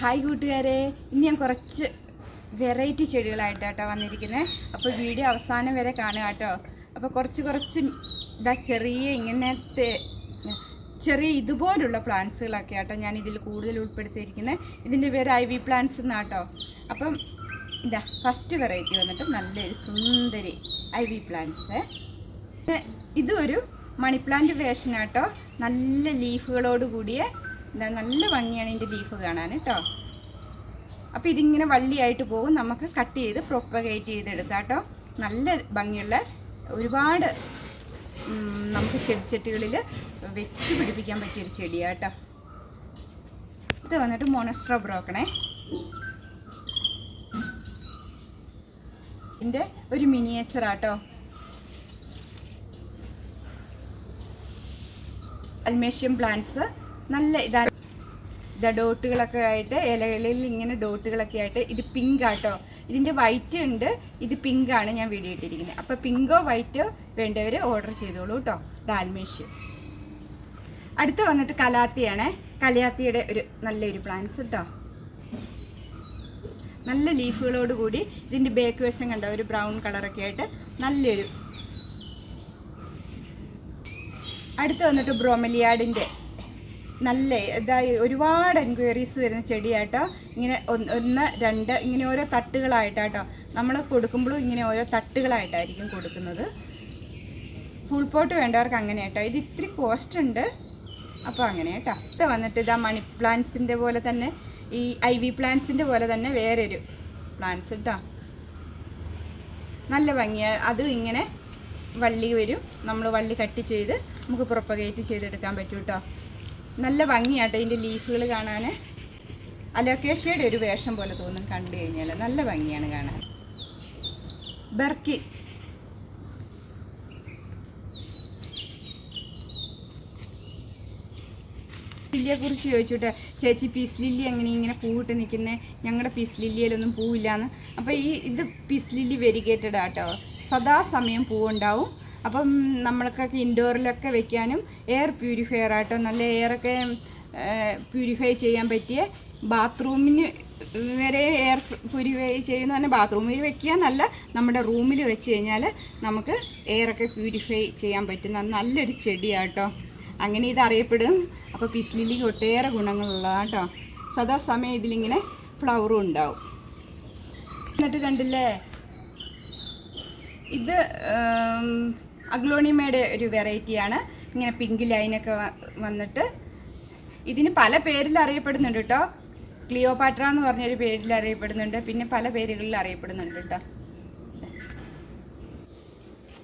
Hi കൂട്ടുകാരെ. ഇന്ന് ഞാൻ കുറച്ച് വെറൈറ്റി ചെടികളായിട്ടാട്ടോ വന്നിരിക്കുന്നത് അപ്പോൾ വീഡിയോ അവസാനം വരെ കാണുക കേട്ടോ അപ്പോൾ കുറച്ച് കുറച്ച് ഇതാ ചെറിയ ഇങ്ങനത്തെ ചെറിയ ഇതുപോലുള്ള പ്ലാന്റ്സുകളൊക്കെ ആട്ടോ ഞാൻ ഇതിൽ കൂടുതൽ ഉൾപ്പെടുത്തിയിരിക്കുന്നത് ഇതിന്റെ പേര് ഐ വി പ്ലാന്റ്സ് എന്നാട്ടോ. അപ്പം ഇതാ ഫസ്റ്റ് വെറൈറ്റി വന്നിട്ട് നല്ലൊരു സുന്ദരി ഐ വി പ്ലാന്റ്സ്. ഇതും ഒരു മണി പ്ലാന്റ് വേഷനാട്ടോ. നല്ല ലീഫുകളോട് കൂടിയ എന്താ നല്ല ഭംഗിയാണ് ഇതിന്റെ ലീഫ് കാണാൻ കേട്ടോ. അപ്പോൾ ഇതിങ്ങനെ വള്ളിയായിട്ട് പോകും. നമുക്ക് കട്ട് ചെയ്ത് പ്രൊപ്പഗേറ്റ് ചെയ്തെടുക്കാം കേട്ടോ. നല്ല ഭംഗിയുള്ള ഒരുപാട് നമുക്ക് ചെടിച്ചട്ടികളിൽ വെച്ച് പിടിപ്പിക്കാൻ പറ്റിയൊരു ചെടിയാണ് കേട്ടോ. ഇത് വന്നിട്ട് മോണസ്ട്ര ബ്രോക്കണേ ഇതിന്റെ ഒരു മിനിയേച്ചറാട്ടോ അൽമേഷ്യം പ്ലാന്റ്സ് നല്ല ഇതാ ഇതാ ഡോട്ടുകളൊക്കെ ആയിട്ട് ഇലകളിൽ ഇങ്ങനെ ഡോട്ടുകളൊക്കെ ആയിട്ട്. ഇത് പിങ്ക് ആട്ടോ. ഇതിന്റെ വൈറ്റ് ഉണ്ട്. ഇത് പിങ്ക് ആണ് ഞാൻ വീഡിയോ ഇട്ടിരിക്കുന്നത്. അപ്പോൾ പിങ്കോ വൈറ്റോ വേണ്ടവർ ഓർഡർ ചെയ്തോളൂ കേട്ടോ ഡാൽമേഷ്യം അടുത്ത് വന്നിട്ട് കലാത്തിയാണ്. കലാത്തിയുടെ ഒരു നല്ലൊരു പ്ലാന്റ്സ് കേട്ടോ നല്ല ലീഫുകളോട് കൂടി ഇതിന്റെ ബേക്ക് വശം കണ്ട? ഒരു ബ്രൗൺ കളറൊക്കെ ആയിട്ട് നല്ലൊരു അടുത്ത് വന്നിട്ട് ബ്രോമലിയാഡിന്റെ നല്ല ഇതായി ഒരുപാട് എൻക്വയറീസ് വരുന്ന ചെടിയായിട്ടോ. ഇങ്ങനെ ഒന്ന് രണ്ട് ഇങ്ങനെ ഓരോ തട്ടുകളായിട്ടാട്ടോ. നമ്മൾ കൊടുക്കുമ്പോഴും ഇങ്ങനെ ഓരോ തട്ടുകളായിട്ടായിരിക്കും കൊടുക്കുന്നത്. ഫുൾ പോട്ട് വേണ്ടവർക്ക് അങ്ങനെ കേട്ടോ ഇത് ഇത്തിരി കോസ്റ്റ് ഉണ്ട്. അപ്പോൾ അങ്ങനെ കേട്ടോ ഇത് വന്നിട്ട് ഇതാ മണി പ്ലാന്റ്സിന്റെ പോലെ തന്നെ ഈ ഐ വി പ്ലാന്റ്സിന്റെ പോലെ തന്നെ വേറൊരു പ്ലാന്റ്സ് കേട്ടോ നല്ല ഭംഗിയാണ് അതും ഇങ്ങനെ വള്ളി വരും. നമ്മൾ വള്ളി കട്ട് ചെയ്ത് നമുക്ക് പ്രൊപ്പഗേറ്റ് ചെയ്തെടുക്കാൻ പറ്റും കേട്ടോ നല്ല ഭംഗിയാട്ടോ ഇതിന്റെ ലീഫുകൾ കാണാൻ അലോക്കേഷ്യയുടെ ഒരു വേഷം പോലെ തോന്നും കണ്ടു കഴിഞ്ഞാൽ നല്ല ഭംഗിയാണ് കാണാൻ. ബർക്കി. ലില്ലിയെക്കുറിച്ച് ചോദിച്ചോട്ടെ? ചേച്ചി പീസ് ലില്ലി എങ്ങനെ ഇങ്ങനെ പൂവിട്ട് നിൽക്കുന്നത് ഞങ്ങളുടെ പീസ് ലില്ലിയിലൊന്നും പൂവില്ലാന്ന്. അപ്പോൾ ഈ ഇത് പീസ് ലില്ലി വെരിഗേറ്റഡ് ആട്ടോ. സദാസമയം പൂവുണ്ടാവും. അപ്പം നമ്മൾക്കൊക്കെ ഇൻഡോറിലൊക്കെ വെക്കാനും എയർ പ്യൂരിഫയർ ആട്ടോ നല്ല എയറൊക്കെ പ്യൂരിഫൈ ചെയ്യാൻ പറ്റിയ ബാത്റൂമിന് വരെ എയർ പ്യൂരിഫൈ ചെയ്യുന്ന തന്നെ ബാത്റൂമിൽ വെക്കുക എന്നല്ല നമ്മുടെ റൂമിൽ വെച്ച് കഴിഞ്ഞാൽ നമുക്ക് എയറൊക്കെ പ്യൂരിഫൈ ചെയ്യാൻ പറ്റുന്ന നല്ലൊരു ചെടിയാട്ടോ. അങ്ങനെ ഇത് അറിയപ്പെടും. അപ്പോൾ പിസ്ലിലിക്ക് ഒട്ടേറെ ഗുണങ്ങളുള്ളതാണ് കേട്ടോ. സദാസമയം ഇതിലിങ്ങനെ ഫ്ലവറും ഉണ്ടാവും. എന്നിട്ട് കണ്ടില്ലേ? ഇത് അഗ്ലോണിമയുടെ ഒരു വെറൈറ്റിയാണ്. ഇങ്ങനെ പിങ്ക് ലൈനൊക്കെ വന്നിട്ട് ഇതിന് പല പേരിൽ അറിയപ്പെടുന്നുണ്ട് കേട്ടോ ക്ലിയോപാട്ര എന്ന് പറഞ്ഞൊരു പേരിൽ അറിയപ്പെടുന്നുണ്ട്. പിന്നെ പല പേരുകളിൽ അറിയപ്പെടുന്നുണ്ട് കേട്ടോ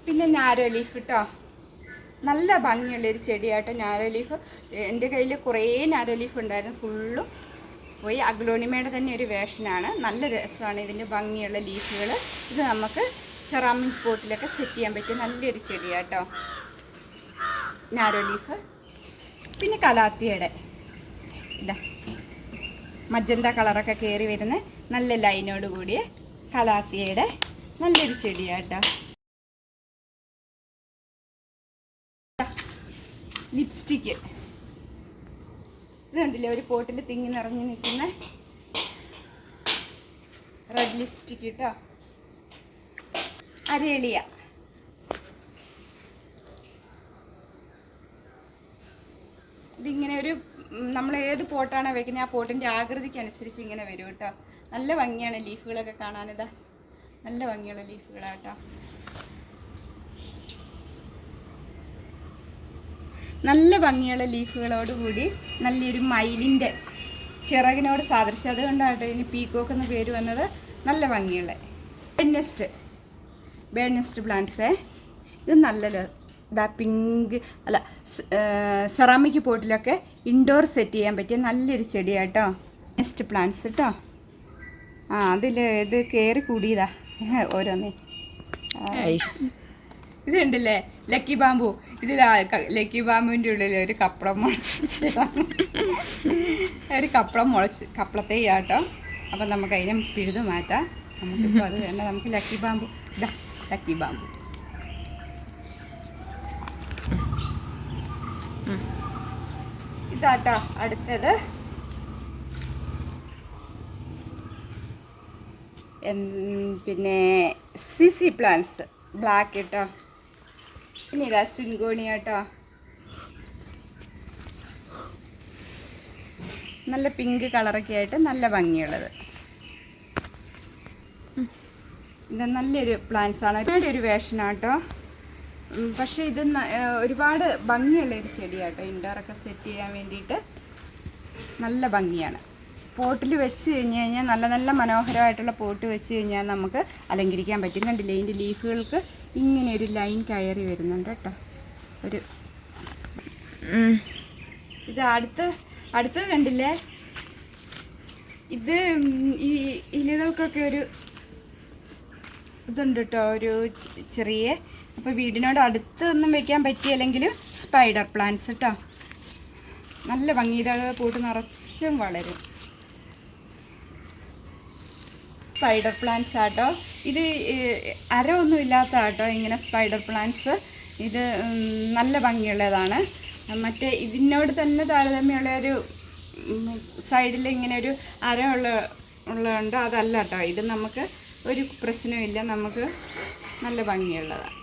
പിന്നെ നാരോ ലീഫ് കേട്ടോ നല്ല ഭംഗിയുള്ളൊരു ചെടിയാട്ടോ നാരോ ലീഫ്. എന്റെ കയ്യിൽ കുറേ നാരോ ലീഫ് ഉണ്ടായിരുന്നു. ഫുള്ളും പോയി അഗ്ലോണിമയുടെ തന്നെ ഒരു വേഷനാണ്. നല്ല രസമാണ് ഇതിന്റെ ഭംഗിയുള്ള ലീഫുകൾ ഇത് നമുക്ക് സെറാമിക് പോട്ടിലൊക്കെ സെറ്റ് ചെയ്യാൻ പറ്റിയ നല്ലൊരു ചെടിയാട്ടോ നാരോ ലീഫ് പിന്നെ കലാത്തിയുടെ. ഇതാ. മജന്ത കളറൊക്കെ കയറി വരുന്ന നല്ല ലൈനോട് കൂടിയ കലാത്തിയുടെ നല്ലൊരു ചെടിയാട്ടോ ലിപ്സ്റ്റിക്ക് ഇത് കണ്ടില്ലേ? ഒരു പോട്ടിൽ തിങ്ങി നിറഞ്ഞു നിൽക്കുന്ന റെഡ് ലിപ്സ്റ്റിക്ക് കേട്ടോ അരളിയ. ഇതിങ്ങനെ ഒരു നമ്മൾ ഏത് പോട്ടാണോ വെക്കുന്നത് ആ പോട്ടിന്റെ ആകൃതിക്ക് അനുസരിച്ച് ഇങ്ങനെ വരും കേട്ടോ. നല്ല ഭംഗിയാണ് ലീഫുകളൊക്കെ കാണാനിതാ നല്ല ഭംഗിയുള്ള ലീഫുകളാട്ടോ. നല്ല ഭംഗിയുള്ള ലീഫുകളോടുകൂടി നല്ലൊരു മയിലിന്റെ ചിറകിനോട് സാദൃശ്യം. അതുകൊണ്ടാട്ടോ ഇനി പീക്കോക്ക് എന്ന പേര് വന്നത്. നല്ല ഭംഗിയുള്ള. നെക്സ്റ്റ് ബേഡ് നെസ്റ്റ് പ്ലാന്റ്സേ ഇത് നല്ല ഇതാ പിങ്ക് അല്ല സെറാമിക് പോട്ടിലൊക്കെ ഇൻഡോർ സെറ്റ് ചെയ്യാൻ പറ്റിയ നല്ലൊരു ചെടിയാട്ടോ. നെസ്റ്റ് പ്ലാന്റ്സ് കേട്ടോ ആ അതിൽ ഇത് കയറി കൂടിയതാ. ഓരോന്നേ. ഇത് കണ്ടില്ലേ? ലക്കി ബാമ്പു ഇതിൽ ലക്കി ബാമ്പുവിന്റെ ഉള്ളിൽ ഒരു കപ്പളം മുളച്ചതാണ് ഒരു കപ്പളം മുളച്ച് കപ്പളത്തെ കേട്ടോ അപ്പം നമുക്ക് അതിനെ പിഴുത് മാറ്റാം. നമുക്കിപ്പോൾ അത് വേണ്ട. നമുക്ക് ലക്കി ബാമ്പു ഇതാ. ലക്കി ബാമ്പു ഇതാട്ടോ അടുത്തത്. പിന്നെ സി സി പ്ലാന്റ്സ്. ബ്ലാക്ക് കേട്ടോ പിന്നെ ഇതാ സിൻഗോണി കേട്ടോ നല്ല പിങ്ക് കളറൊക്കെ ആയിട്ട് നല്ല ഭംഗിയുള്ളത്. ഇത് നല്ലൊരു പ്ലാന്റ്സ് ആണ്. ഒരുപാട് ഒരു വേഷനാണ് കേട്ടോ പക്ഷേ ഇത് ഒരുപാട് ഭംഗിയുള്ള ഒരു ചെടിയാട്ടോ. ഇൻഡോറൊക്കെ സെറ്റ് ചെയ്യാൻ വേണ്ടിയിട്ട് നല്ല ഭംഗിയാണ്. പോട്ടിൽ വെച്ച് കഴിഞ്ഞ് കഴിഞ്ഞാൽ നല്ല നല്ല മനോഹരമായിട്ടുള്ള പോട്ട് വെച്ച് കഴിഞ്ഞാൽ നമുക്ക് അലങ്കരിക്കാൻ പറ്റും. കണ്ടില്ലേ? ഇതിന്റെ ലീഫുകൾക്ക് ഇങ്ങനെ ഒരു ലൈൻ കയറി വരുന്നുണ്ട് കേട്ടോ. ഒരു ഇത് അടുത്ത് അടുത്തത് കണ്ടില്ലേ? ഇത് ഈ ഇലകൾക്കൊക്കെ ഒരു ഇതുണ്ട് കേട്ടോ ഒരു ചെറിയ അപ്പോൾ വീടിനോട് അടുത്ത് ഒന്നും വെക്കാൻ പറ്റിയില്ലെങ്കിൽ സ്പൈഡർ പ്ലാന്റ്സ് കേട്ടോ നല്ല ഭംഗി ഇതൊക്കെ നിറച്ചും വളരും. സ്പൈഡർ പ്ലാന്റ്സ് ആട്ടോ. ഇത് അരമൊന്നും ഇല്ലാത്ത ആട്ടോ ഇങ്ങനെ സ്പൈഡർ പ്ലാന്റ്സ് ഇത് നല്ല ഭംഗിയുള്ളതാണ്. മറ്റേ ഇതിനോട് തന്നെ താരതമ്യമുള്ള ഒരു സൈഡിൽ ഇങ്ങനെ ഒരു അര ഉള്ള ഉള്ളതുണ്ട്. അതല്ല കേട്ടോ ഇത് നമുക്ക് ഒരു പ്രശ്നമില്ല. നമുക്ക് നല്ല ഭംഗിയുള്ളതാണ്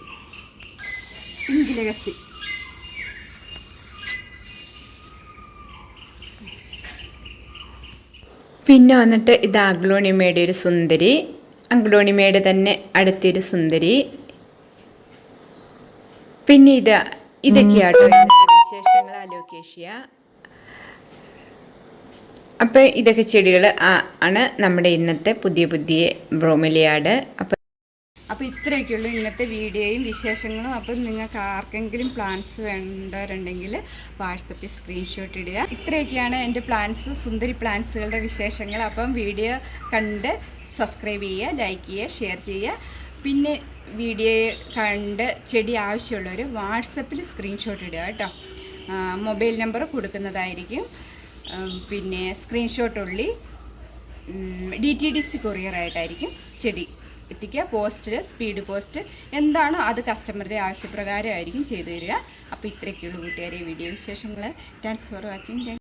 പിങ്ക് ലഹസി പിന്നെ വന്നിട്ട് ഇത് അഗ്ലോണിമയുടെ ഒരു സുന്ദരി. അഗ്ലോണിമയുടെ തന്നെ അടുത്തൊരു സുന്ദരി. പിന്നെ ഇത് ഇതൊക്കെയാട്ടോ. ഇന്നത്തെ വിശേഷങ്ങൾ അലോക്കേഷ്യ. അപ്പോൾ ഇതൊക്കെ ചെടികൾ ആണ് നമ്മുടെ ഇന്നത്തെ പുതിയ പുതിയ ബ്രോമിലിയാട്. അപ്പോൾ അപ്പോൾ ഇത്രയൊക്കെയുള്ളൂ ഇന്നത്തെ വീഡിയോയും വിശേഷങ്ങളും. അപ്പം നിങ്ങൾക്ക് ആർക്കെങ്കിലും പ്ലാൻസ് വേണ്ടവരുണ്ടെങ്കിൽ വാട്സപ്പിൽ സ്ക്രീൻഷോട്ട് ഇടുക. ഇത്രയൊക്കെയാണ് എന്റെ പ്ലാൻസ് സുന്ദരി പ്ലാൻസുകളുടെ വിശേഷങ്ങൾ. അപ്പം വീഡിയോ കണ്ട് സബ്സ്ക്രൈബ് ചെയ്യുക ലൈക്ക് ചെയ്യുക ഷെയർ ചെയ്യുക. പിന്നെ വീഡിയോ കണ്ട് ചെടി ആവശ്യമുള്ളവർ വാട്സപ്പിൽ സ്ക്രീൻഷോട്ട് ഇടുക കേട്ടോ. മൊബൈൽ നമ്പർ കൊടുക്കുന്നതായിരിക്കും. പിന്നെ സ്ക്രീൻഷോട്ട് ഉള്ളി ഡി ടി ഡി സി കൊറിയറായിട്ടായിരിക്കും ചെടി എത്തിക്കുക. പോസ്റ്റ് സ്പീഡ് പോസ്റ്റ് എന്താണോ അത് കസ്റ്റമറുടെ ആവശ്യപ്രകാരമായിരിക്കും ചെയ്തു തരിക. അപ്പോൾ ഇത്രയൊക്കെയുള്ളൂ കൂട്ടുകാരെ വീഡിയോ വിശേഷങ്ങൾ താങ്ക്സ് ഫോർ വാച്ചിങ്